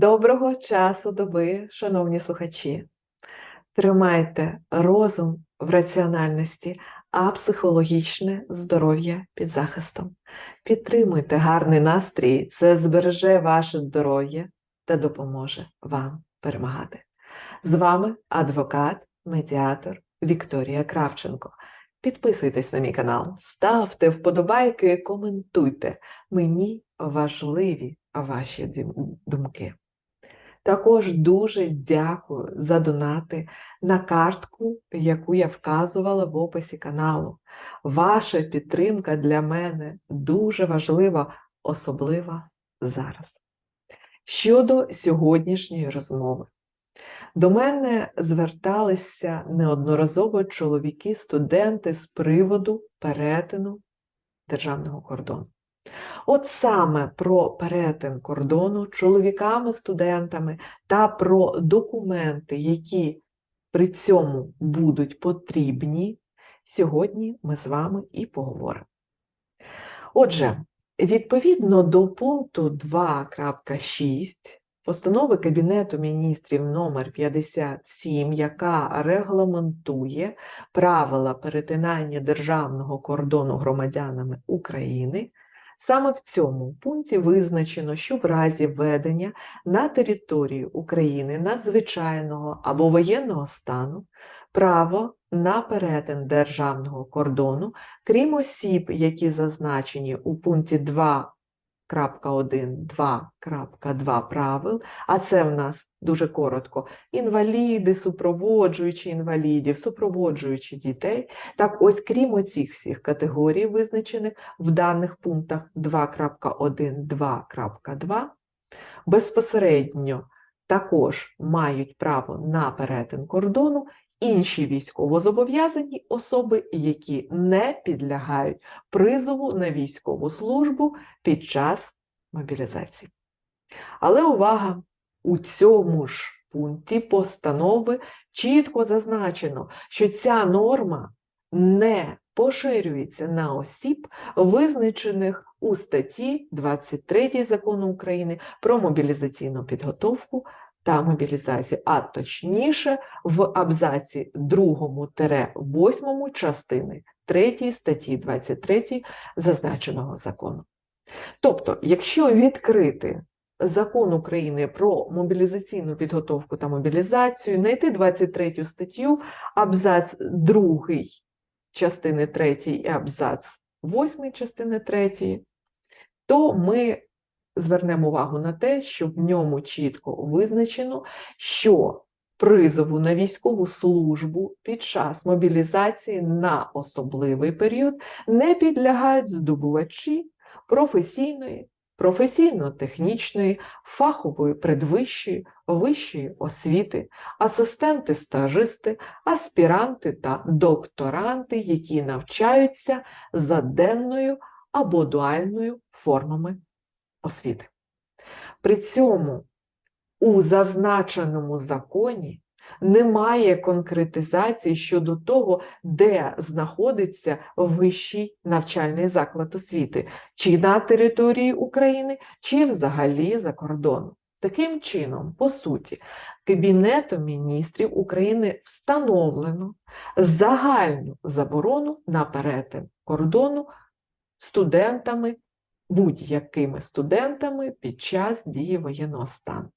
Доброго часу доби, шановні слухачі. Тримайте розум в раціональності, а психологічне здоров'я під захистом. Підтримуйте гарний настрій, це збереже ваше здоров'я та допоможе вам перемагати. З вами адвокат, медіатор Вікторія Кравченко. Підписуйтесь на мій канал, ставте вподобайки, коментуйте. Мені важливі ваші думки. Також дуже дякую за донати на картку, яку я вказувала в описі каналу. Ваша підтримка для мене дуже важлива, особлива зараз. Щодо сьогоднішньої розмови. До мене зверталися неодноразово чоловіки-студенти з приводу перетину державного кордону. От саме про перетин кордону чоловіками-студентами та про документи, які при цьому будуть потрібні, сьогодні ми з вами і поговоримо. Отже, відповідно до пункту 2.6 постанови Кабінету міністрів номер 57, яка регламентує правила перетинання державного кордону громадянами України, Саме в цьому пункті визначено, що в разі введення на територію України надзвичайного або воєнного стану право на перетин державного кордону, крім осіб, які зазначені у пункті 2.1, 2.2 правил, а це в нас дуже коротко, інваліди, супроводжуючи інвалідів, супроводжуючи дітей. Так ось, крім оцих всіх категорій, визначених в даних пунктах 2.1, 2.2, безпосередньо також мають право на перетин кордону інші військовозобов'язані особи, які не підлягають призову на військову службу під час мобілізації. Але увага! У цьому ж пункті постанови чітко зазначено, що ця норма не поширюється на осіб, визначених у статті 23 Закону України про мобілізаційну підготовку та мобілізацію, а точніше в абзаці 2-8 частини 3 статті 23 зазначеного закону. Тобто, якщо відкрити Закон України про мобілізаційну підготовку та мобілізацію, знайти 23 статтю, абзац 2 частини 3 і абзац 8 частини 3, то ми звернемо увагу на те, що в ньому чітко визначено, що призову на військову службу під час мобілізації на особливий період не підлягають здобувачі професійної професійно-технічної, фахової, предвищої, вищої освіти, асистенти-стажисти, аспіранти та докторанти, які навчаються за денною або дуальною формами освіти. При цьому у зазначеному законі немає конкретизації щодо того, де знаходиться вищий навчальний заклад освіти, чи на території України, чи взагалі за кордоном. Таким чином, по суті, Кабінетом міністрів України встановлено загальну заборону на перетин кордону студентами, будь-якими студентами під час дії воєнного стану.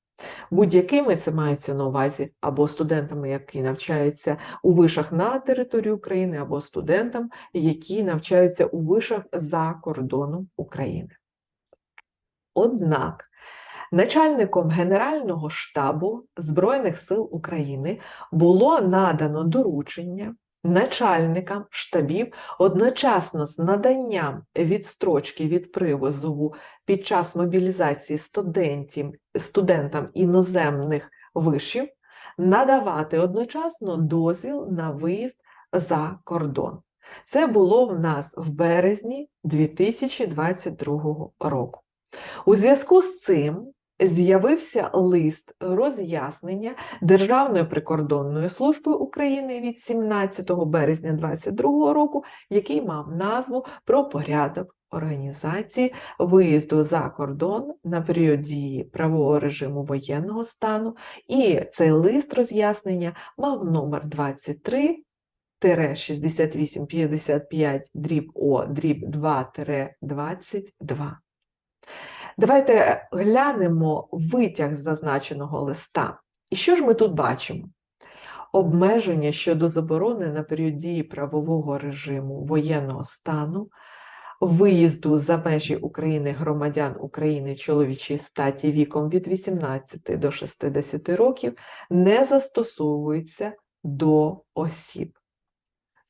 Будь-якими це мається на увазі або студентами, які навчаються у вишах на території України, або студентам, які навчаються у вишах за кордоном України. Однак начальником Генерального штабу Збройних сил України було надано доручення начальникам штабів одночасно з наданням відстрочки від привозу під час мобілізації студентів, студентам іноземних вишів надавати одночасно дозвіл на виїзд за кордон. Це було в нас в березні 2022 року. У зв'язку з цим з'явився лист роз'яснення Державної прикордонної служби України від 17 березня 2022 року, який мав назву про порядок організації виїзду за кордон на період дії правового режиму воєнного стану, і цей лист роз'яснення мав номер 23 6855 дріб О дріб 2 22. Давайте глянемо витяг з зазначеного листа. І що ж ми тут бачимо? Обмеження щодо заборони на період дії правового режиму воєнного стану, виїзду за межі України громадян України чоловічої статі віком від 18 до 60 років не застосовується до осіб.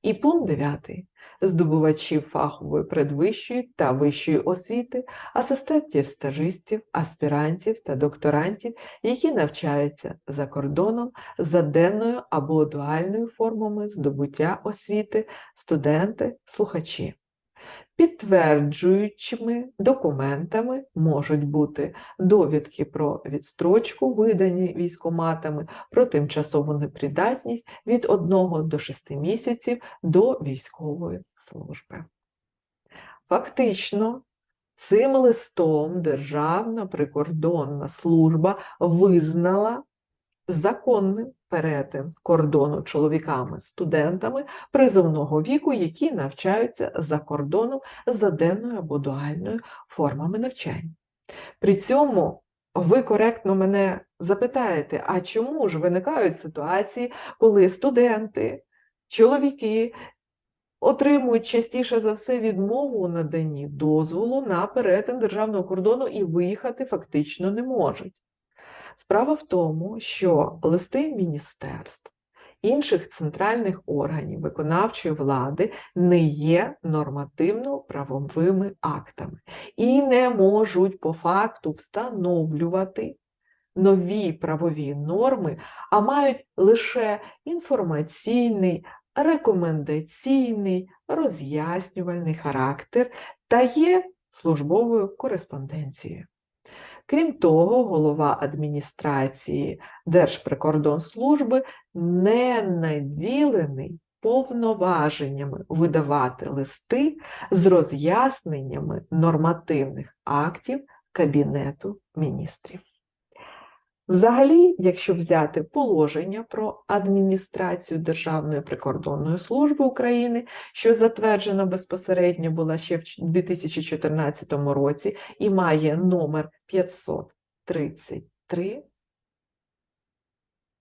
І пункт 9. Здобувачів фахової предвищої та вищої освіти, асистентів стажистів, аспірантів та докторантів, які навчаються за кордоном за денною або дуальною формами здобуття освіти, студенти, слухачі. Підтверджуючими документами можуть бути довідки про відстрочку, видані військоматами, про тимчасову непридатність від 1 до 6 місяців до військової служби. Фактично, цим листом Державна прикордонна служба визнала законним перетин кордону чоловіками, студентами призовного віку, які навчаються за кордоном за денною або дуальною формами навчання. При цьому ви коректно мене запитаєте, а чому ж виникають ситуації, коли студенти, чоловіки отримують частіше за все відмову у наданні дозволу на перетин державного кордону і виїхати фактично не можуть? Справа в тому, що листи міністерств, інших центральних органів виконавчої влади не є нормативно-правовими актами і не можуть по факту встановлювати нові правові норми, а мають лише інформаційний, рекомендаційний, роз'яснювальний характер та є службовою кореспонденцією. Крім того, голова адміністрації Держприкордонслужби не наділений повноваженнями видавати листи з роз'ясненнями нормативних актів Кабінету міністрів. Взагалі, якщо взяти положення про адміністрацію Державної прикордонної служби України, що затверджена безпосередньо була ще в 2014 році і має номер 533,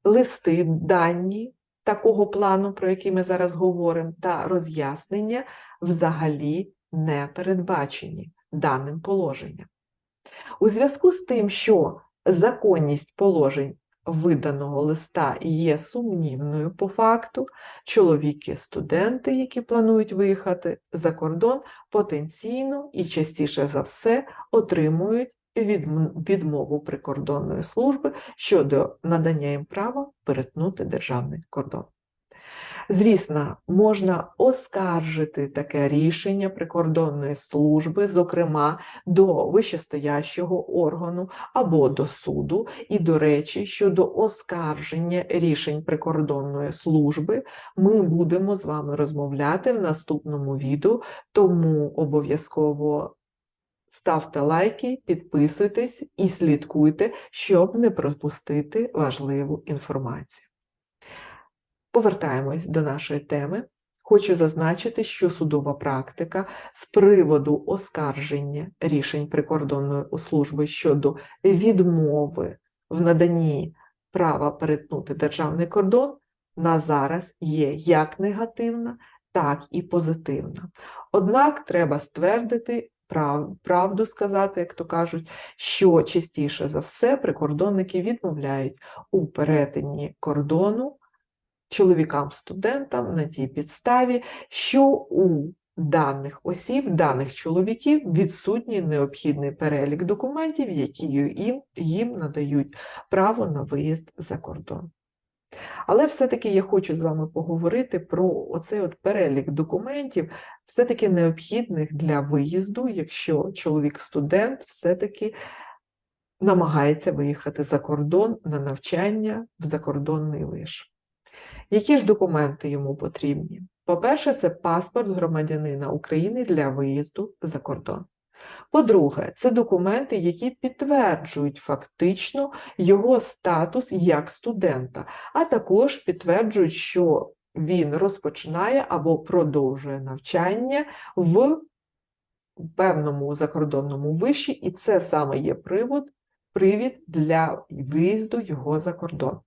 листи дані такого плану, про який ми зараз говоримо, та роз'яснення взагалі не передбачені даним положенням. У зв'язку з тим, що законність положень виданого листа є сумнівною по факту, чоловіки-студенти, які планують виїхати за кордон, потенційно і частіше за все отримують відмову прикордонної служби щодо надання їм права перетнути державний кордон. Звісно, можна оскаржити таке рішення прикордонної служби, зокрема до вищестоящого органу або до суду. І, до речі, щодо оскарження рішень прикордонної служби ми будемо з вами розмовляти в наступному відео, тому обов'язково. Ставте лайки, підписуйтесь і слідкуйте, щоб не пропустити важливу інформацію. Повертаємось до нашої теми. Хочу зазначити, що судова практика з приводу оскарження рішень прикордонної служби щодо відмови в наданні права перетнути державний кордон на зараз є як негативна, так і позитивна. Однак треба ствердити, правду сказати, як то кажуть, що частіше за все прикордонники відмовляють у перетині кордону чоловікам-студентам на тій підставі, що у даних осіб, даних чоловіків відсутній необхідний перелік документів, які їм, їм надають право на виїзд за кордон. Але все-таки я хочу з вами поговорити про оцей от перелік документів, все-таки необхідних для виїзду, якщо чоловік-студент все-таки намагається виїхати за кордон на навчання в закордонний виш. Які ж документи йому потрібні? По-перше, це паспорт громадянина України для виїзду за кордон. По-друге, це документи, які підтверджують фактично його статус як студента, а також підтверджують, що він розпочинає або продовжує навчання в певному закордонному виші, і це саме є привод, привід для виїзду його за кордон.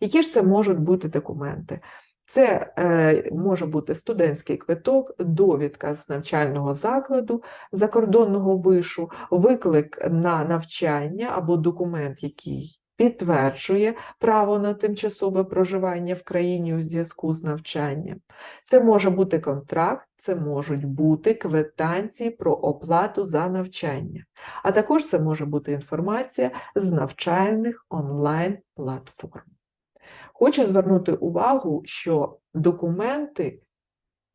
Які ж це можуть бути документи? Це е, може бути студентський квиток, довідка з навчального закладу, закордонного вишу, виклик на навчання або документ, який підтверджує право на тимчасове проживання в країні у зв'язку з навчанням. Це може бути контракт, це можуть бути квитанції про оплату за навчання, а також це може бути інформація з навчальних онлайн-платформ. Хочу звернути увагу, що документи,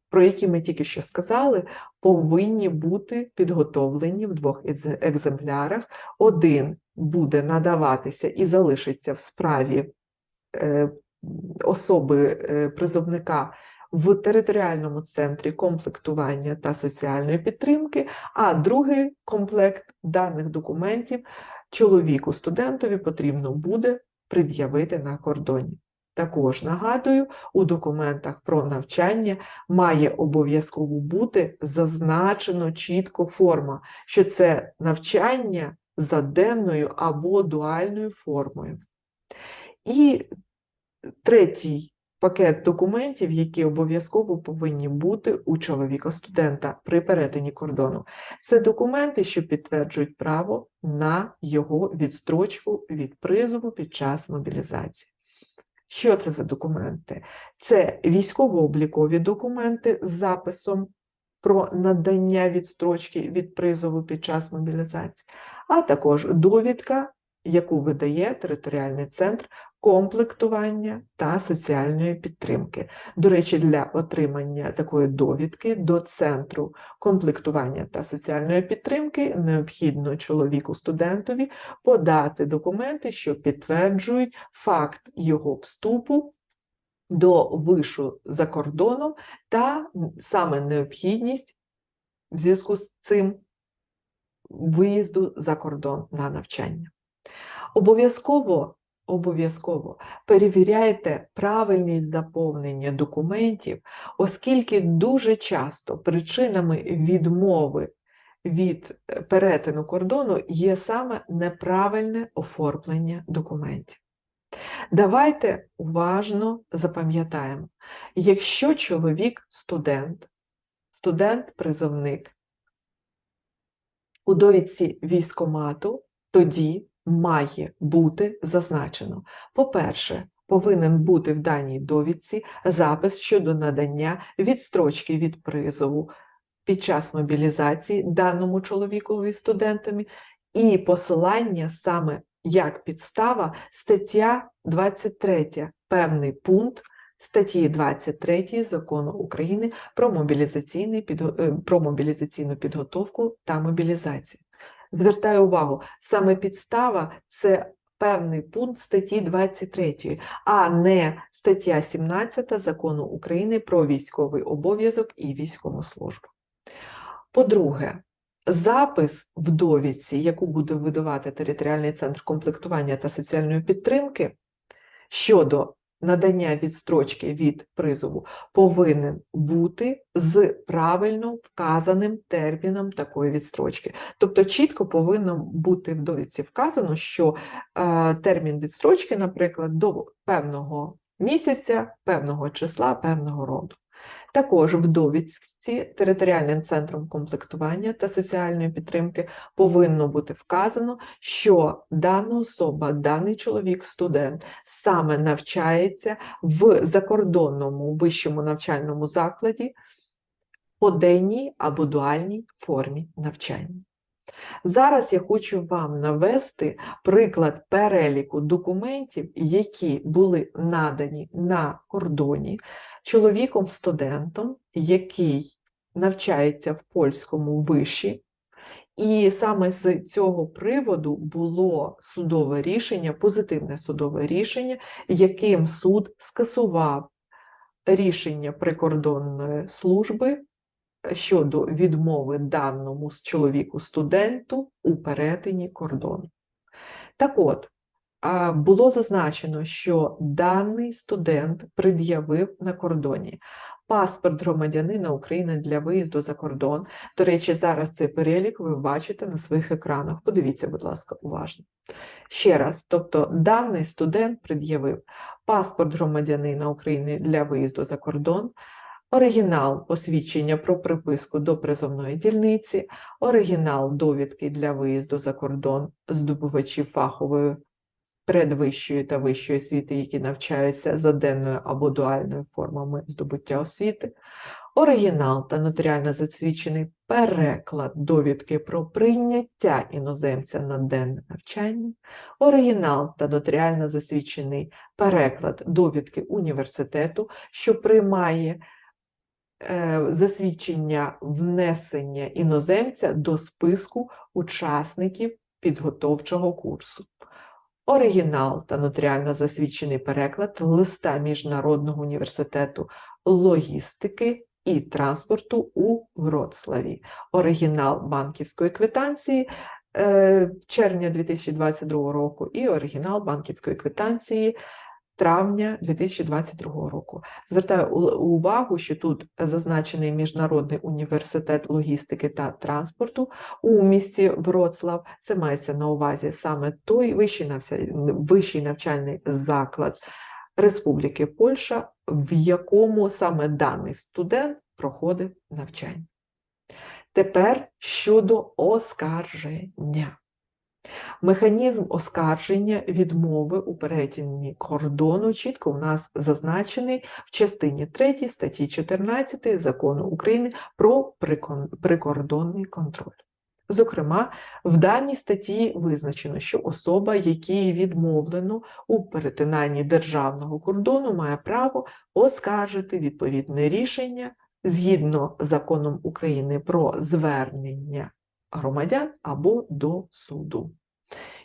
про які ми тільки що сказали, повинні бути підготовлені в двох екземплярах. Один буде надаватися і залишиться в справі е, особи е, призовника в територіальному центрі комплектування та соціальної підтримки, а другий комплект даних документів чоловіку студентові потрібно буде пред'явити на кордоні. Також нагадую, у документах про навчання має обов'язково бути зазначено чітко форма, що це навчання за денною або дуальною формою. І третій пакет документів, які обов'язково повинні бути у чоловіка-студента при перетині кордону. Це документи, що підтверджують право на його відстрочку від призову під час мобілізації. Що це за документи? Це військово-облікові документи з записом про надання відстрочки від призову під час мобілізації, а також довідка, яку видає територіальний центр комплектування та соціальної підтримки. До речі, для отримання такої довідки до центру комплектування та соціальної підтримки необхідно чоловіку-студентові подати документи, що підтверджують факт його вступу. До вишу за кордоном та саме необхідність в зв'язку з цим виїзду за кордон на навчання. Обов'язково Обов'язково перевіряйте правильність заповнення документів, оскільки дуже часто причинами відмови від е, перетину кордону є саме неправильне оформлення документів. Давайте уважно запам'ятаємо, якщо чоловік студент, студент-призовник у довідці військомату, тоді має бути зазначено. По-перше, повинен бути в даній довідці запис щодо надання відстрочки від призову під час мобілізації даному чоловікові студентами, і посилання саме як підстава стаття 23, певний пункт. Статті 23 закону України про мобілізаційний е, про мобілізаційну підготовку та мобілізацію. Звертаю увагу, саме підстава це певний пункт статті 23, а не стаття 17 закону України про військовий обов'язок і військову службу. По-друге, запис в довідці, яку буде видавати територіальний центр комплектування та соціальної підтримки щодо надання відстрочки від призову повинен бути з правильно вказаним терміном такої відстрочки. Тобто чітко повинно бути в довідці вказано, що е, термін відстрочки, наприклад, до певного місяця, певного числа, певного роду. Також в довідці територіальним центром комплектування та соціальної підтримки повинно бути вказано, що дана особа, даний чоловік, студент саме навчається в закордонному вищому навчальному закладі по денній або дуальній формі навчання. Зараз я хочу вам навести приклад переліку документів, які були надані на кордоні чоловіком-студентом, який навчається в польському виші, і саме з цього приводу було судове рішення, позитивне судове рішення, яким суд скасував рішення прикордонної служби щодо відмови даному з чоловіку студенту у перетині кордону. Так от, було зазначено, що даний студент пред'явив на кордоні паспорт громадянина України для виїзду за кордон. До речі, зараз цей перелік ви бачите на своїх екранах. Подивіться, будь ласка, уважно. Ще раз, тобто даний студент пред'явив паспорт громадянина України для виїзду за кордон, оригінал посвідчення про приписку до призовної дільниці, оригінал довідки для виїзду за кордон здобувачів фахової передвищої та вищої освіти, які навчаються за денною або дуальною формами здобуття освіти, оригінал та нотаріально засвідчений переклад довідки про прийняття іноземця на денне навчання, оригінал та нотаріально засвідчений переклад довідки університету, що приймає засвідчення внесення іноземця до списку учасників підготовчого курсу. Оригінал та нотаріально засвідчений переклад листа Міжнародного університету логістики і транспорту у Вроцлаві, оригінал банківської квитанції е, червня 2022 року і оригінал банківської квитанції травня 2022 року. Звертаю увагу, що тут зазначений Міжнародний університет логістики та транспорту у місті Вроцлав. Це мається на увазі саме той вищий навчальний, заклад Республіки Польща, в якому саме даний студент проходив навчання. Тепер щодо оскарження. Механізм оскарження відмови у перетині кордону чітко у нас зазначений в частині 3 статті 14 Закону України про прикордонний контроль. Зокрема, в даній статті визначено, що особа, якій відмовлено у перетинанні державного кордону, має право оскаржити відповідне рішення згідно законом України про звернення громадян або до суду.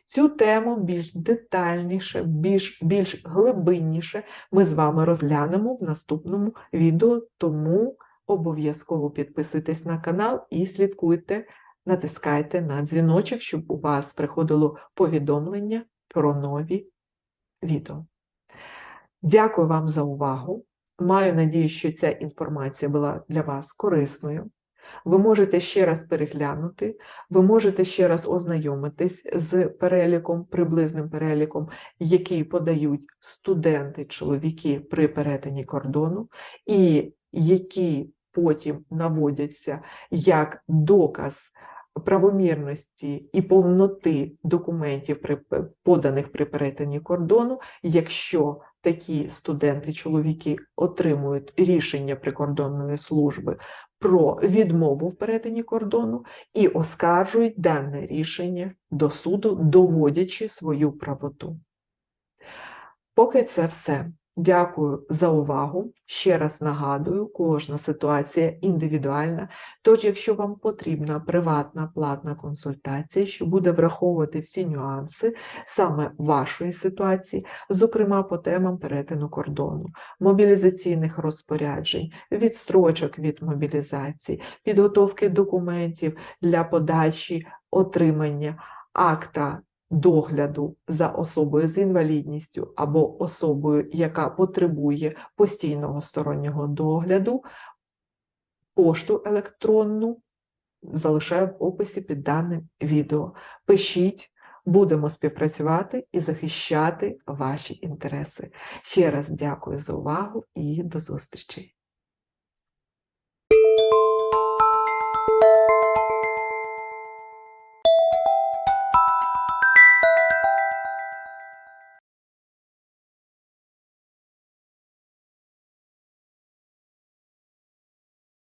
Цю тему більш детальніше, більш, більш глибинніше ми з вами розглянемо в наступному відео, тому обов'язково підписуйтесь на канал і слідкуйте, натискайте на дзвіночок, щоб у вас приходило повідомлення про нові відео. Дякую вам за увагу. Маю надію, що ця інформація була для вас корисною. Ви можете ще раз переглянути, ви можете ще раз ознайомитись з переліком, приблизним переліком, який подають студенти, чоловіки при перетині кордону, і які потім наводяться як доказ правомірності і повноти документів, при- поданих при перетині кордону, якщо такі студенти-чоловіки отримують рішення прикордонної служби про відмову в перетині кордону і оскаржують дане рішення до суду, доводячи свою правоту. Поки це все. Дякую за увагу. Ще раз нагадую, кожна ситуація індивідуальна. Тож, якщо вам потрібна приватна платна консультація, що буде враховувати всі нюанси саме вашої ситуації, зокрема по темам перетину кордону, мобілізаційних розпоряджень, відстрочок від мобілізації, підготовки документів для подачі отримання акта догляду за особою з інвалідністю або особою, яка потребує постійного стороннього догляду, пошту електронну залишаю в описі під даним відео. Пишіть, будемо співпрацювати і захищати ваші інтереси. Ще раз дякую за увагу і до зустрічі!